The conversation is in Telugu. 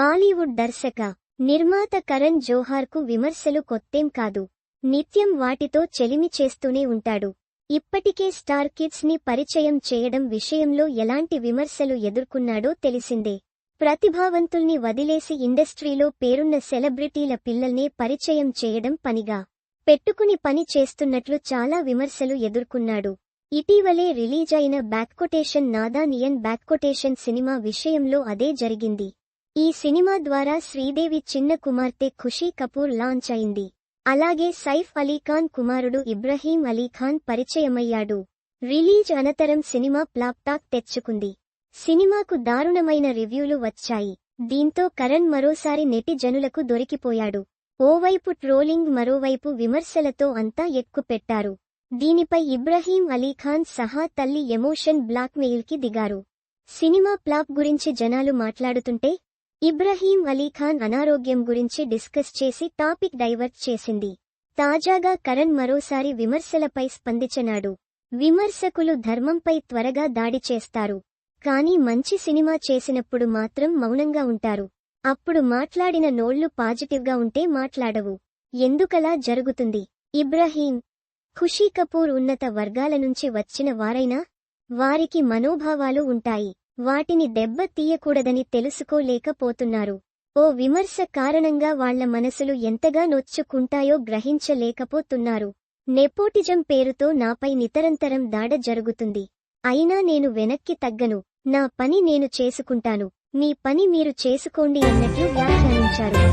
బాలీవుడ్ దర్శక నిర్మాత కరణ్ జోహార్కు విమర్శలు కొత్తేం కాదు. నిత్యం వాటితో చెలిమి చేస్తూనే ఉంటాడు. ఇప్పటికే స్టార్ కిడ్స్ని పరిచయం చేయడం విషయంలో ఎలాంటి విమర్శలు ఎదుర్కొన్నాడో తెలిసిందే. ప్రతిభావంతుల్ని వదిలేసి ఇండస్ట్రీలో పేరున్న సెలబ్రిటీల పిల్లల్నే పరిచయం చేయడం పనిగా. పెట్టుకుని పని చేస్తున్నట్లు చాలా విమర్శలు ఎదుర్కొన్నాడు. ఇటీవలే రిలీజ్ అయిన బ్యాక్కొటేషన్ నాదానియన్ బ్యాక్కొటేషన్ సినిమా విషయంలో అదే జరిగింది. ఈ సినిమా ద్వారా శ్రీదేవి చిన్న కుమార్తె ఖుషీ కపూర్ లాంచ్ అయింది. అలాగే సైఫ్ అలీఖాన్ కుమారుడు ఇబ్రహీం అలీఖాన్ పరిచయమయ్యాడు. రిలీజ్ అనంతరం సినిమా ప్లాప్టాక్ తెచ్చుకుంది. సినిమాకు దారుణమైన రివ్యూలు వచ్చాయి. దీంతో కరణ్ మరోసారి నెటిజనులకు దొరికిపోయాడు. ఓవైపు ట్రోలింగ్ మరోవైపు విమర్శలతో అంతా ఎక్కుపెట్టారు. దీనిపై ఇబ్రహీం అలీఖాన్ సహా తల్లి ఎమోషన్ బ్లాక్మెయిల్కి దిగారు. సినిమా ప్లాప్ గురించి జనాలు మాట్లాడుతుంటే ఇబ్రహీం అలీఖాన్ అనారోగ్యం గురించి డిస్కస్ చేసి టాపిక్ డైవర్ట్ చేసింది. తాజాగా కరణ్ మరోసారి విమర్శలపై స్పందించనాడు. విమర్శకులు ధర్మంపై త్వరగా దాడి చేస్తారు. కానీ మంచి సినిమా చేసినప్పుడు మాత్రం మౌనంగా ఉంటారు. అప్పుడు మాట్లాడిన నోళ్ళు పాజిటివ్గా ఉంటే మాట్లాడవు. ఎందుకలా జరుగుతుంది? ఇబ్రహీం ఖుషీ కపూర్ ఉన్నత వర్గాల నుంచి వచ్చిన వారైనా? వారికి మనోభావాలు ఉంటాయి. వాటిని దెబ్బ తీయకూడదని తెలుసుకోలేకపోతున్నారు. ఓ విమర్శ కారణంగా వాళ్ళ మనసులు ఎంతగా నొచ్చుకుంటాయో గ్రహించలేకపోతున్నారు. నెపోటిజం పేరుతో నాపై నితరంతరం దాడ జరుగుతుంది. అయినా నేను వెనక్కి తగ్గను. నా పని నేను చేసుకుంటాను. మీ పని మీరు చేసుకోండి అన్నట్లు వ్యాఖ్యానించారు.